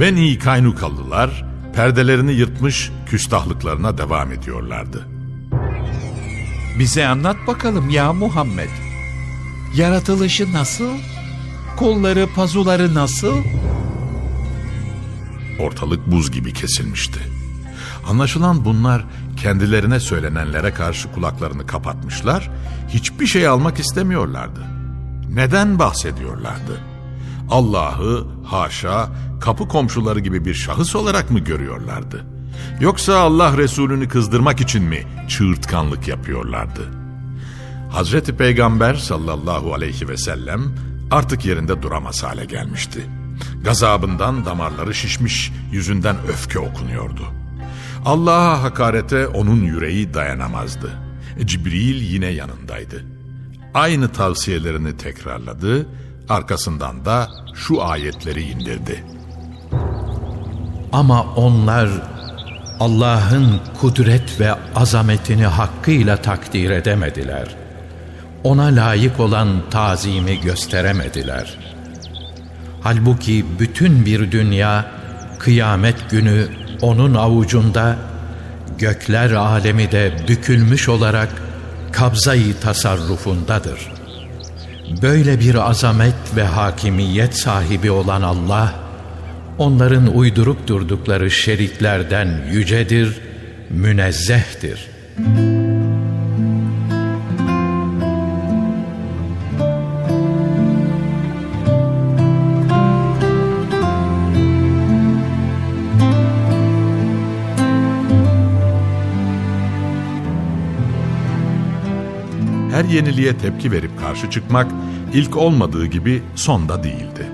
Beni Kaynukalılar perdelerini yırtmış küstahlıklarına devam ediyorlardı. Bize anlat bakalım ya Muhammed. Yaratılışı nasıl? Kolları, pazuları nasıl? Ortalık buz gibi kesilmişti. Anlaşılan bunlar kendilerine söylenenlere karşı kulaklarını kapatmışlar, hiçbir şey almak istemiyorlardı. Neden bahsediyorlardı? Allah'ı haşa kapı komşuları gibi bir şahıs olarak mı görüyorlardı? Yoksa Allah Resulü'nü kızdırmak için mi çığırtkanlık yapıyorlardı? Hazreti Peygamber sallallahu aleyhi ve sellem artık yerinde duramaz hale gelmişti. Gazabından damarları şişmiş, yüzünden öfke okunuyordu. Allah'a hakarete onun yüreği dayanamazdı. Cibril yine yanındaydı. Aynı tavsiyelerini tekrarladı, arkasından da şu ayetleri indirdi. Ama onlar Allah'ın kudret ve azametini hakkıyla takdir edemediler. Ona layık olan tazimi gösteremediler. Halbuki bütün bir dünya kıyamet günü onun avucunda, gökler alemi de bükülmüş olarak kabzayı tasarrufundadır. Böyle bir azamet ve hakimiyet sahibi olan Allah, onların uydurup durdukları şeriklerden yücedir, münezzehtir. Her yeniliğe tepki verip karşı çıkmak ilk olmadığı gibi son da değildi.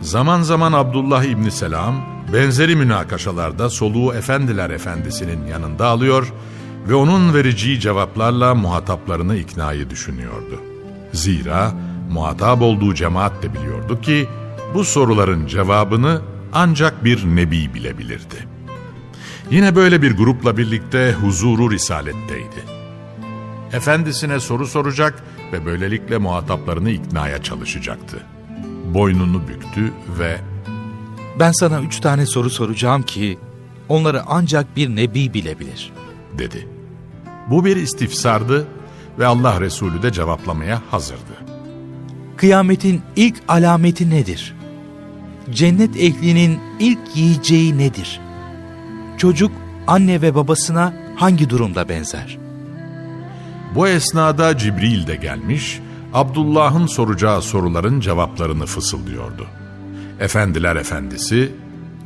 Zaman zaman Abdullah İbni Selam benzeri münakaşalarda soluğu Efendiler Efendisi'nin yanında alıyor ve onun vereceği cevaplarla muhataplarını iknayı düşünüyordu. Zira muhatap olduğu cemaat de biliyordu ki bu soruların cevabını ancak bir nebi bilebilirdi. Yine böyle bir grupla birlikte huzuru risaletteydi. Efendisine soru soracak ve böylelikle muhataplarını iknaya çalışacaktı. Boynunu büktü ve Ben sana üç tane soru soracağım ki onları ancak bir nebi bilebilir. dedi. Bu bir istifsardı ve Allah Resulü de cevaplamaya hazırdı. Kıyametin ilk alameti nedir? Cennet ehlinin ilk yiyeceği nedir? Çocuk anne ve babasına hangi durumda benzer? Bu esnada Cibril de gelmiş, Abdullah'ın soracağı soruların cevaplarını fısıldıyordu. Efendiler efendisi,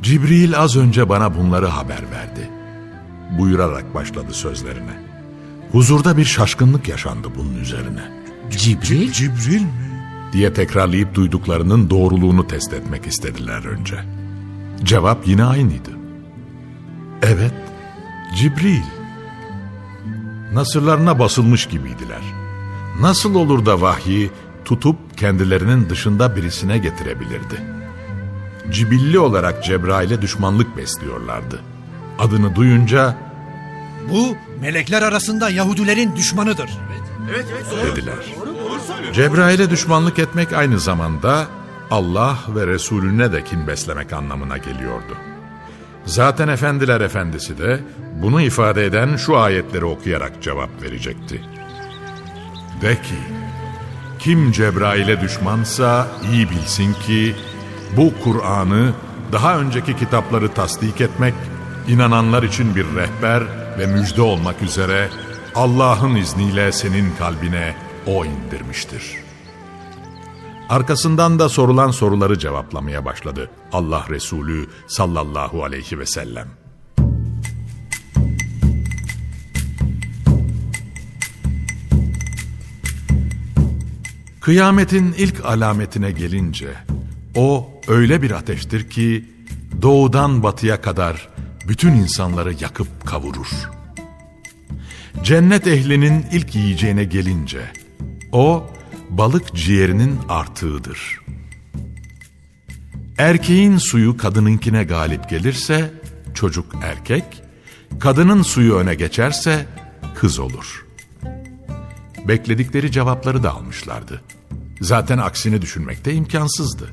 Cibril az önce bana bunları haber verdi. Buyurarak başladı sözlerine. Huzurda bir şaşkınlık yaşandı bunun üzerine. Cibril? Cibril mi? Diye tekrarlayıp duyduklarının doğruluğunu test etmek istediler önce. Cevap yine aynıydı. Evet, Cibril. Nasırlarına basılmış gibiydiler. Nasıl olur da vahyi tutup kendilerinin dışında birisine getirebilirdi? cibilli olarak Cebrail'e düşmanlık besliyorlardı. Adını duyunca Bu melekler arasında Yahudilerin düşmanıdır. dediler. Cebrail'e düşmanlık etmek aynı zamanda Allah ve Resulüne de kin beslemek anlamına geliyordu. Zaten Efendiler Efendisi de bunu ifade eden şu ayetleri okuyarak cevap verecekti. De ki, kim Cebrail'e düşmansa iyi bilsin ki bu Kur'an'ı daha önceki kitapları tasdik etmek, inananlar için bir rehber ve müjde olmak üzere Allah'ın izniyle senin kalbine O indirmiştir. Arkasından da sorulan soruları cevaplamaya başladı Allah Resulü sallallahu aleyhi ve sellem. Kıyametin ilk alametine gelince o öyle bir ateştir ki doğudan batıya kadar bütün insanları yakıp kavurur. Cennet ehlinin ilk yiyeceğine gelince o balık ciğerinin artığıdır. Erkeğin suyu kadınınkine galip gelirse çocuk erkek, kadının suyu öne geçerse kız olur.'' bekledikleri cevapları da almışlardı. Zaten aksini düşünmek de imkansızdı.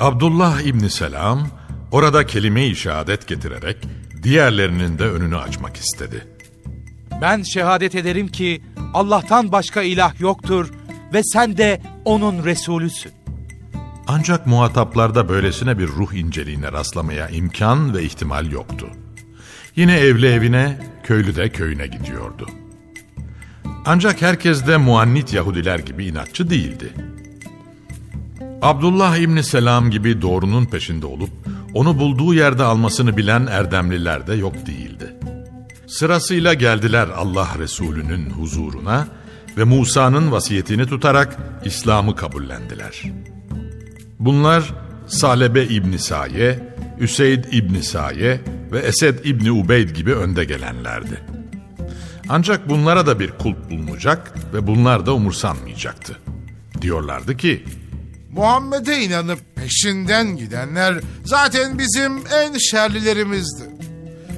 Abdullah İbni Selam orada kelime-i şehadet getirerek diğerlerinin de önünü açmak istedi. Ben şehadet ederim ki Allah'tan başka ilah yoktur ve sen de onun Resulüsün. Ancak muhataplarda böylesine bir ruh inceliğine rastlamaya imkan ve ihtimal yoktu. Yine evli evine, köylü de köyüne gidiyordu. Ancak herkes de muannit Yahudiler gibi inatçı değildi. Abdullah İbni Selam gibi doğrunun peşinde olup onu bulduğu yerde almasını bilen erdemliler de yok değildi. Sırasıyla geldiler Allah Resulü'nün huzuruna ve Musa'nın vasiyetini tutarak İslam'ı kabullendiler. Bunlar Salebe İbni Saye, Üseyd İbni Saye ve Esed İbni Ubeyd gibi önde gelenlerdi. Ancak bunlara da bir kulp bulunacak ve bunlar da umursanmayacaktı. Diyorlardı ki, Muhammed'e inanıp peşinden gidenler zaten bizim en şerlilerimizdi.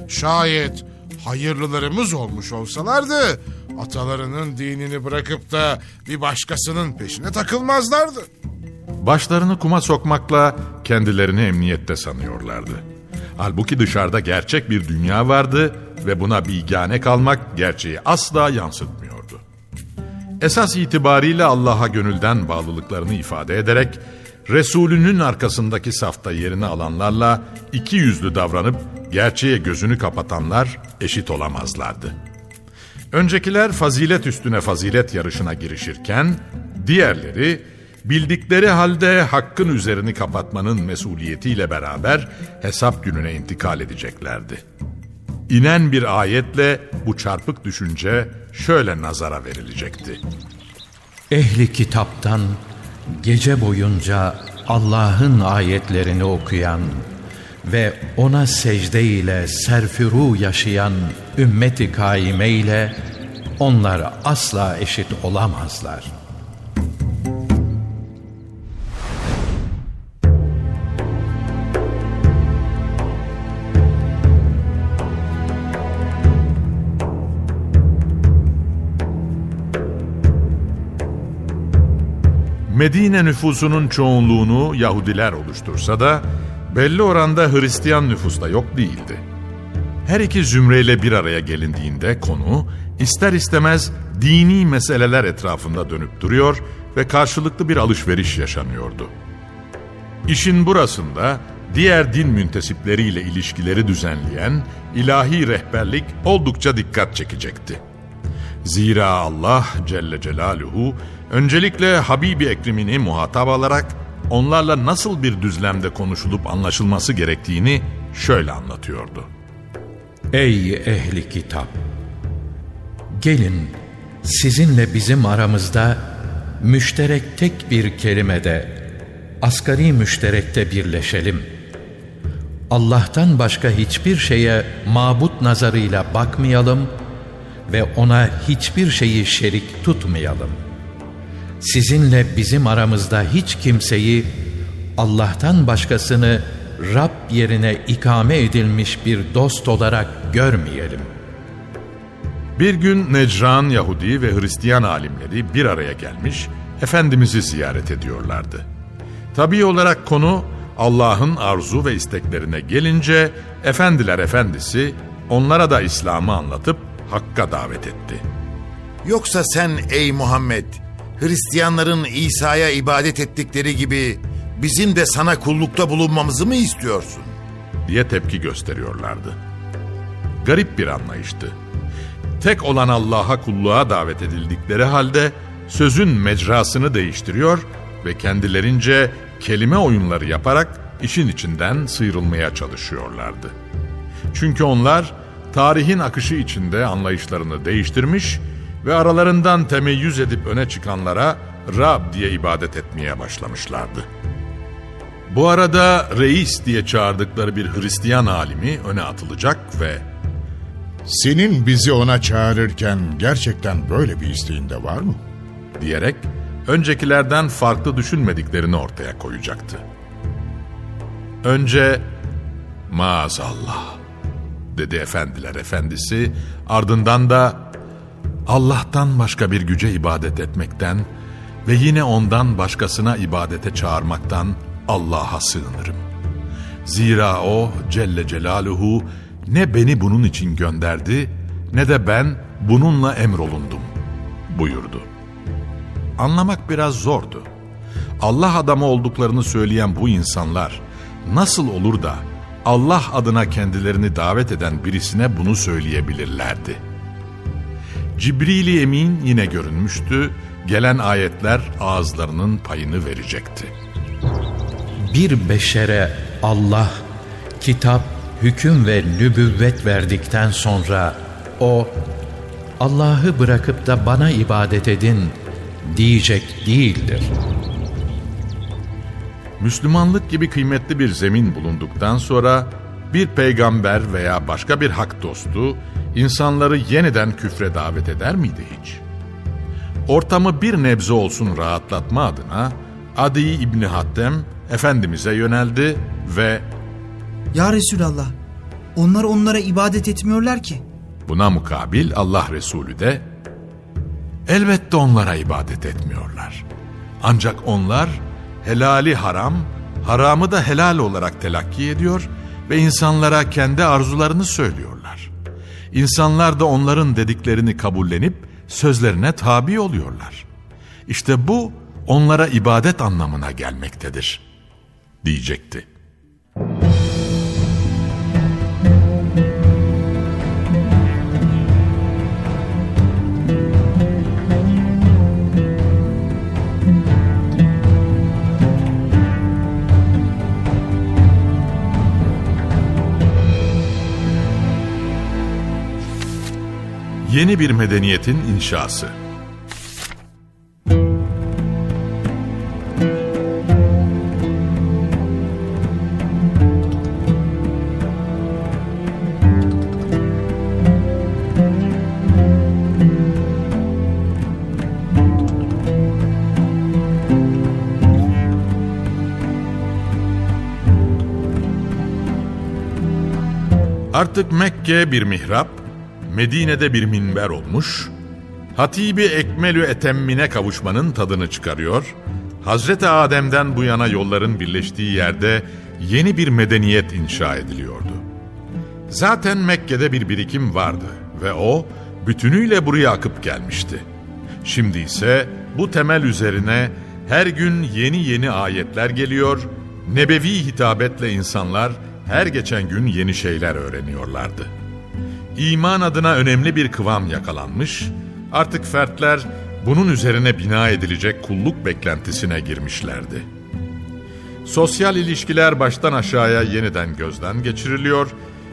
Şayet hayırlılarımız olmuş olsalardı, atalarının dinini bırakıp da bir başkasının peşine takılmazlardı. başlarını kuma sokmakla kendilerini emniyette sanıyorlardı. Halbuki dışarıda gerçek bir dünya vardı ve buna bigane kalmak gerçeği asla yansıtmıyordu. Esas itibariyle Allah'a gönülden bağlılıklarını ifade ederek Resulünün arkasındaki safta yerini alanlarla iki yüzlü davranıp gerçeğe gözünü kapatanlar eşit olamazlardı. Öncekiler fazilet üstüne fazilet yarışına girişirken diğerleri bildikleri halde hakkın üzerini kapatmanın mesuliyetiyle beraber hesap gününe intikal edeceklerdi. İnen bir ayetle bu çarpık düşünce şöyle nazara verilecekti. Ehli kitaptan gece boyunca Allah'ın ayetlerini okuyan ve ona secde ile serfiru yaşayan ümmeti kaime ile onlar asla eşit olamazlar. Medine nüfusunun çoğunluğunu Yahudiler oluştursa da belli oranda Hristiyan nüfus da yok değildi. Her iki zümreyle bir araya gelindiğinde konu ister istemez dini meseleler etrafında dönüp duruyor ve karşılıklı bir alışveriş yaşanıyordu. İşin burasında diğer din müntesipleriyle ilişkileri düzenleyen ilahi rehberlik oldukça dikkat çekecekti. Zira Allah Celle Celaluhu öncelikle Habibi Ekrem'ini muhatap alarak onlarla nasıl bir düzlemde konuşulup anlaşılması gerektiğini şöyle anlatıyordu. Ey ehli kitap! Gelin sizinle bizim aramızda müşterek tek bir kelimede, asgari müşterekte birleşelim. Allah'tan başka hiçbir şeye mabut nazarıyla bakmayalım ve ona hiçbir şeyi şerik tutmayalım. Sizinle bizim aramızda hiç kimseyi Allah'tan başkasını Rab yerine ikame edilmiş bir dost olarak görmeyelim. Bir gün Necran Yahudi ve Hristiyan alimleri bir araya gelmiş, Efendimiz'i ziyaret ediyorlardı. Tabii olarak konu Allah'ın arzu ve isteklerine gelince Efendiler Efendisi onlara da İslam'ı anlatıp Hakk'a davet etti. Yoksa sen ey Muhammed, Hristiyanların İsa'ya ibadet ettikleri gibi bizim de sana kullukta bulunmamızı mı istiyorsun? diye tepki gösteriyorlardı. Garip bir anlayıştı. Tek olan Allah'a kulluğa davet edildikleri halde sözün mecrasını değiştiriyor ve kendilerince kelime oyunları yaparak işin içinden sıyrılmaya çalışıyorlardı. Çünkü onlar tarihin akışı içinde anlayışlarını değiştirmiş ve aralarından temeyyüz edip öne çıkanlara Rab diye ibadet etmeye başlamışlardı. Bu arada reis diye çağırdıkları bir Hristiyan alimi öne atılacak ve Senin bizi ona çağırırken gerçekten böyle bir isteğin de var mı? diyerek öncekilerden farklı düşünmediklerini ortaya koyacaktı. Önce maazallah dedi efendiler efendisi ardından da Allah'tan başka bir güce ibadet etmekten ve yine ondan başkasına ibadete çağırmaktan Allah'a sığınırım. Zira o Celle Celaluhu ne beni bunun için gönderdi ne de ben bununla emrolundum buyurdu. Anlamak biraz zordu. Allah adamı olduklarını söyleyen bu insanlar nasıl olur da Allah adına kendilerini davet eden birisine bunu söyleyebilirlerdi? Cibril-i Emin yine görünmüştü, gelen ayetler ağızlarının payını verecekti. Bir beşere Allah kitap, hüküm ve nübüvvet verdikten sonra o Allah'ı bırakıp da bana ibadet edin diyecek değildir. Müslümanlık gibi kıymetli bir zemin bulunduktan sonra bir peygamber veya başka bir hak dostu insanları yeniden küfre davet eder miydi hiç? Ortamı bir nebze olsun rahatlatma adına Adi İbni Hattem Efendimiz'e yöneldi ve Ya Resulallah, onlar onlara ibadet etmiyorlar ki. buna mukabil Allah Resulü de elbette onlara ibadet etmiyorlar. Ancak onlar helali haram, haramı da helal olarak telakki ediyor ve insanlara kendi arzularını söylüyorlar. İnsanlar da onların dediklerini kabullenip sözlerine tabi oluyorlar. İşte bu onlara ibadet anlamına gelmektedir diyecekti. Yeni bir medeniyetin inşası. Artık Mekke bir mihrap, Medine'de bir minber olmuş, Hatibi Ekmelü Etemmine kavuşmanın tadını çıkarıyor, Hazreti Adem'den bu yana yolların birleştiği yerde yeni bir medeniyet inşa ediliyordu. Zaten Mekke'de bir birikim vardı ve o bütünüyle buraya akıp gelmişti. Şimdi ise bu temel üzerine her gün yeni yeni ayetler geliyor, nebevi hitabetle insanlar her geçen gün yeni şeyler öğreniyorlardı. İman adına önemli bir kıvam yakalanmış, artık fertler bunun üzerine bina edilecek kulluk beklentisine girmişlerdi. Sosyal ilişkiler baştan aşağıya yeniden gözden geçiriliyor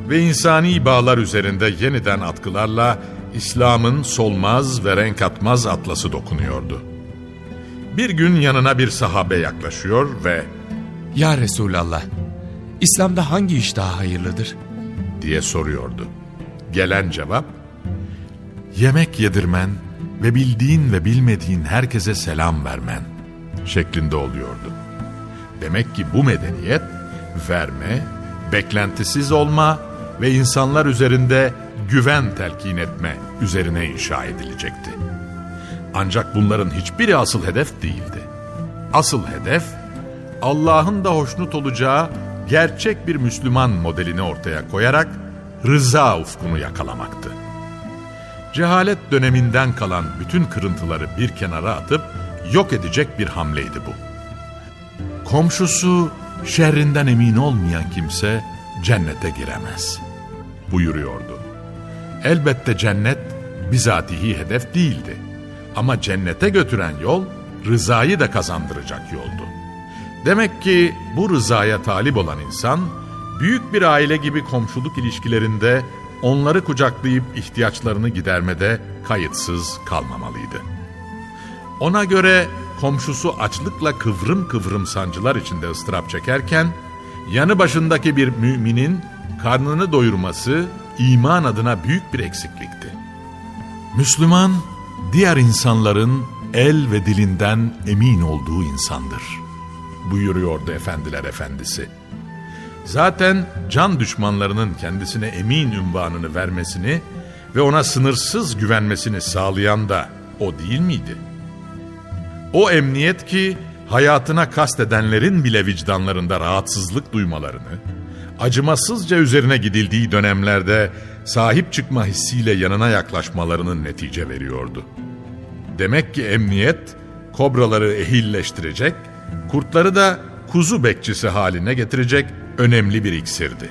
ve insani bağlar üzerinde yeniden atkılarla İslam'ın solmaz ve renk atmaz atlası dokunuyordu. Bir gün yanına bir sahabe yaklaşıyor ve Ya Resulallah, İslam'da hangi iş daha hayırlıdır? diye soruyordu. Gelen cevap, yemek yedirmen ve bildiğin ve bilmediğin herkese selam vermen şeklinde oluyordu. Demek ki bu medeniyet verme, beklentisiz olma ve insanlar üzerinde güven telkin etme üzerine inşa edilecekti. Ancak bunların hiçbiri asıl hedef değildi. Asıl hedef Allah'ın da hoşnut olacağı gerçek bir Müslüman modelini ortaya koyarak rıza ufkunu yakalamaktı. Cehalet döneminden kalan bütün kırıntıları bir kenara atıp yok edecek bir hamleydi bu. Komşusu şerrinden emin olmayan kimse cennete giremez. Buyuruyordu. Elbette cennet bizatihi hedef değildi. Ama cennete götüren yol rızayı da kazandıracak yoldu. Demek ki bu rızaya talip olan insan büyük bir aile gibi komşuluk ilişkilerinde onları kucaklayıp ihtiyaçlarını gidermede kayıtsız kalmamalıydı. Ona göre komşusu açlıkla kıvrım kıvrım sancılar içinde ıstırap çekerken, yanı başındaki bir müminin karnını doyurması iman adına büyük bir eksiklikti. Müslüman, diğer insanların el ve dilinden emin olduğu insandır. Buyuruyordu Efendiler Efendisi. Zaten can düşmanlarının kendisine emin ünvanını vermesini ve ona sınırsız güvenmesini sağlayan da o değil miydi? O emniyet ki hayatına kastedenlerin bile vicdanlarında rahatsızlık duymalarını, acımasızca üzerine gidildiği dönemlerde sahip çıkma hissiyle yanına yaklaşmalarının netice veriyordu. Demek ki emniyet kobraları ehilleştirecek, kurtları da kuzu bekçisi haline getirecek önemli bir iksirdi.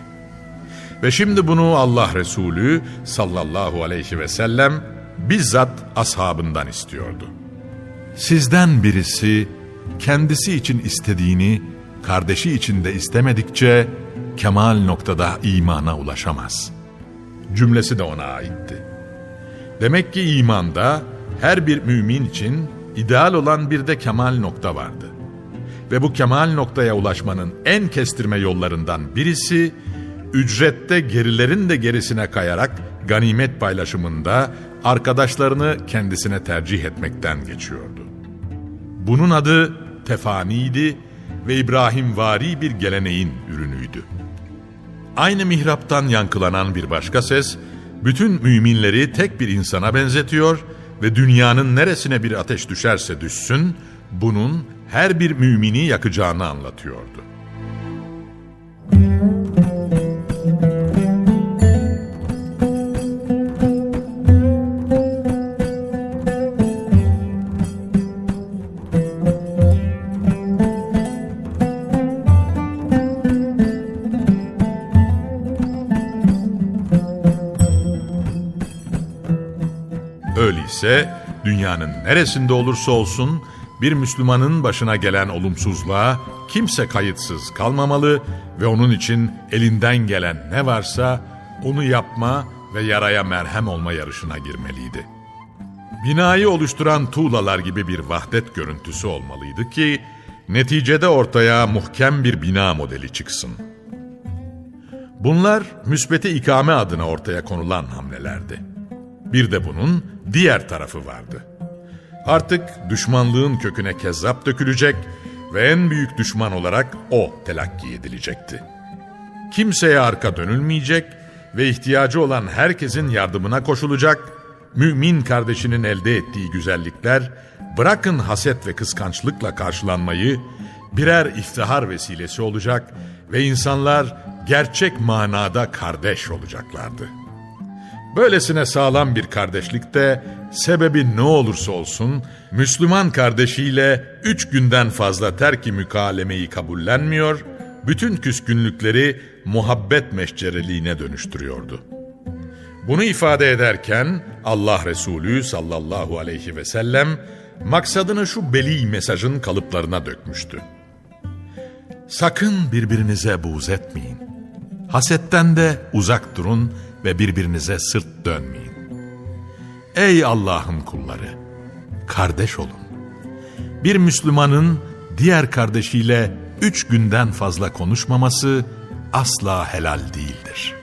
Ve şimdi bunu Allah Resulü sallallahu aleyhi ve sellem bizzat ashabından istiyordu. Sizden birisi kendisi için istediğini kardeşi için de istemedikçe kemal noktada imana ulaşamaz. Cümlesi de ona aitti. Demek ki imanda her bir mümin için ideal olan bir de kemal nokta vardı. Ve bu kemal noktaya ulaşmanın en kestirme yollarından birisi ücrette gerilerin de gerisine kayarak ganimet paylaşımında arkadaşlarını kendisine tercih etmekten geçiyordu. Bunun adı tefaniydi ve İbrahim vari bir geleneğin ürünüydü. Aynı mihraptan yankılanan bir başka ses, bütün müminleri tek bir insana benzetiyor ve dünyanın neresine bir ateş düşerse düşsün, bunun her bir mümini yakacağını anlatıyordu. Öyleyse dünyanın neresinde olursa olsun bir Müslümanın başına gelen olumsuzluğa kimse kayıtsız kalmamalı ve onun için elinden gelen ne varsa onu yapma ve yaraya merhem olma yarışına girmeliydi. Binayı oluşturan tuğlalar gibi bir vahdet görüntüsü olmalıydı ki neticede ortaya muhkem bir bina modeli çıksın. Bunlar müsbeti ikame adına ortaya konulan hamlelerdi. Bir de bunun diğer tarafı vardı. Artık düşmanlığın köküne kezzap dökülecek ve en büyük düşman olarak o telakki edilecekti. Kimseye arka dönülmeyecek ve ihtiyacı olan herkesin yardımına koşulacak, mümin kardeşinin elde ettiği güzellikler, bırakın haset ve kıskançlıkla karşılanmayı, birer iftihar vesilesi olacak ve insanlar gerçek manada kardeş olacaklardı.'' Böylesine sağlam bir kardeşlikte sebebi ne olursa olsun Müslüman kardeşiyle üç günden fazla terki mükalemeyi kabullenmiyor, bütün küskünlükleri muhabbet meşcereliğine dönüştürüyordu. Bunu ifade ederken Allah Resulü sallallahu aleyhi ve sellem maksadını şu beli mesajın kalıplarına dökmüştü. Sakın birbirinize buğz etmeyin. Hasetten de uzak durun ve birbirinize sırt dönmeyin. Ey Allah'ın kulları! Kardeş olun. Bir Müslümanın diğer kardeşiyle üç günden fazla konuşmaması asla helal değildir.''